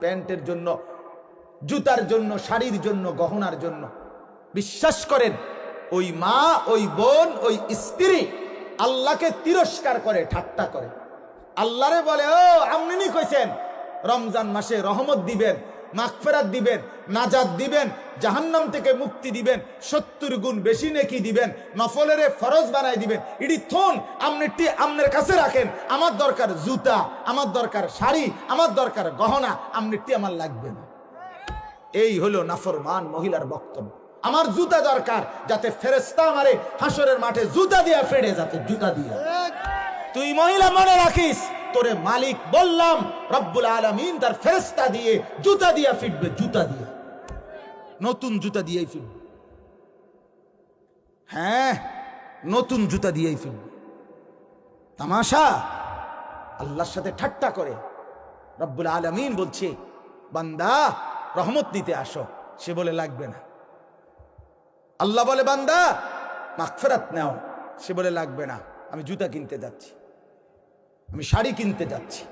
প্যান্টের জন্য, জুতার জন্য, শাড়ির জন্য, গহনার জন্য। বিশ্বাস করেন, ওই মা, ওই বোন, ওই স্ত্রী আল্লাহকে তিরস্কার করে, ঠাট্টা করে। আল্লাহরে বলে, ও আমনি কইছেন? রমজান মাসে রহমত দিবেন। মাগফেরাত দিবেন নাজাদ দিবেন, জাহান্নাম থেকে মুক্তি দিবেন, সত্তর গুণ বেশি নেকি দিবেন, নফলেরে ফরজ বানাই দিবেন। ইডি থন আমনেরটি আমনের কাছে রাখেন, আমার দরকার জুতা, আমার দরকার শাড়ি, আমার দরকার গহনা আমনেরটি আমার লাগবে না। এই হলো নাফরমান মহিলার বক্তব্য। আমার জুতা দরকার, যাতে ফেরেস্তা আমারে হাসরের মাঠে জুতা দিয়া ফেড়ে যাতে, জুতা দিয়া। তুই মহিলা মনে রাখিস তোরে মালিক বললাম, রব্বুল আলমিন তার ফেরেস্তা দিয়ে জুতা দিয়া ফিটবে জুতা দিয়ে। নতুন জুতা দিয়েই ফিরবে। হ্যাঁ নতুন জুতা দিয়েই ফিরবে। তামাশা, আল্লাহর সাথে ঠাট্টা করে। রব্বুল আলমিন বলছে, বান্দা, রহমত নিতে আসো, সে বলে লাগবে না। আল্লাহ বলে, বান্দা, মাগফেরাত নাও, সে বলে লাগবে না, আমি জুতা কিনতে যাচ্ছি। আমি শাড়ি কিনতে যাচ্ছি।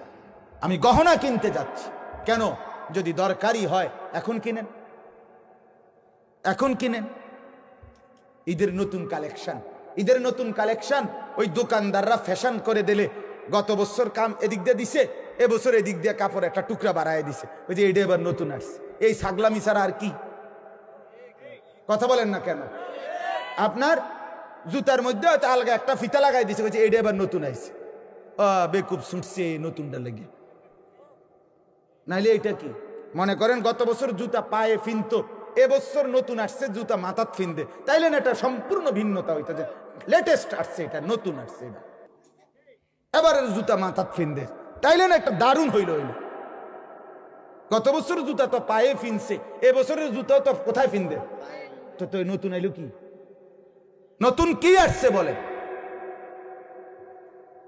আমি গহনা কিনতে যাচ্ছি। কেন? যদি দরকারি হয়, এখন কিনেন। এখন কিনেন। ঈদের নতুন কালেকশন। ঈদের নতুন কালেকশন ওই দোকানদাররা ফ্যাশন করে দিলে গত বছর কাম এদিক দিয়ে দিছে এবছর এদিক দিয়ে কাপড় একটা টুকরা বাড়ায় দিছে। ওই যে এটা এবার নতুন আসছে। এই ছাগলামি ছাড়া আর কি? কথা বলেন না কেন? আপনার জুতার মধ্যে হয়তো আলগা একটা ফিতা লাগাই দিছে বলছে এটা এবার নতুন আইছে বেকুব শুনছে নতুনটা লেগে। নাইলে এটা কি? মনে করেন গত বছর জুতা পায়ে ফিনতো এবছর নতুন আসছে, জুতা মাথাত ফিনদে। তাইলে এটা সম্পূর্ণ ভিন্নতা হইতে যে লেটেস্ট আসছে এটা, নতুন আসছে এটা। এবারের জুতা মাথাত ফিনদে। তাইলে না একটা দারুণ হইল হইল। গত বছর জুতা তো পায়ে ফিনছে এবছরের জুতা তো কোথায় ফিনদে? তো তো নতুন আইলো কি? নতুন কি আসছে বলে?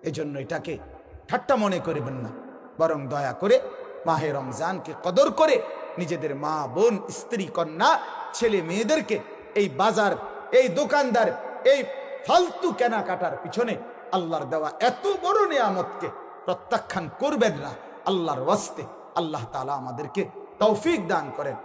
এজন্য এটাকে ঠাট্টা মনে করবেন না। বরং দয়া করে মাহে রমজানকে কদর করে নিজেদের মা, বোন, স্ত্রী, কন্যা, ছেলে মেয়েদেরকে এই বাজার, এই দোকানদার, এই ফালতু কেনাকাটার পিছনে আল্লাহর দেওয়া এত বড় নিয়ামতকে প্রত্যাখ্যান করবেন না। আল্লাহর ওয়াস্তে আল্লাহ তালা আমাদেরকে তৌফিক দান করেন।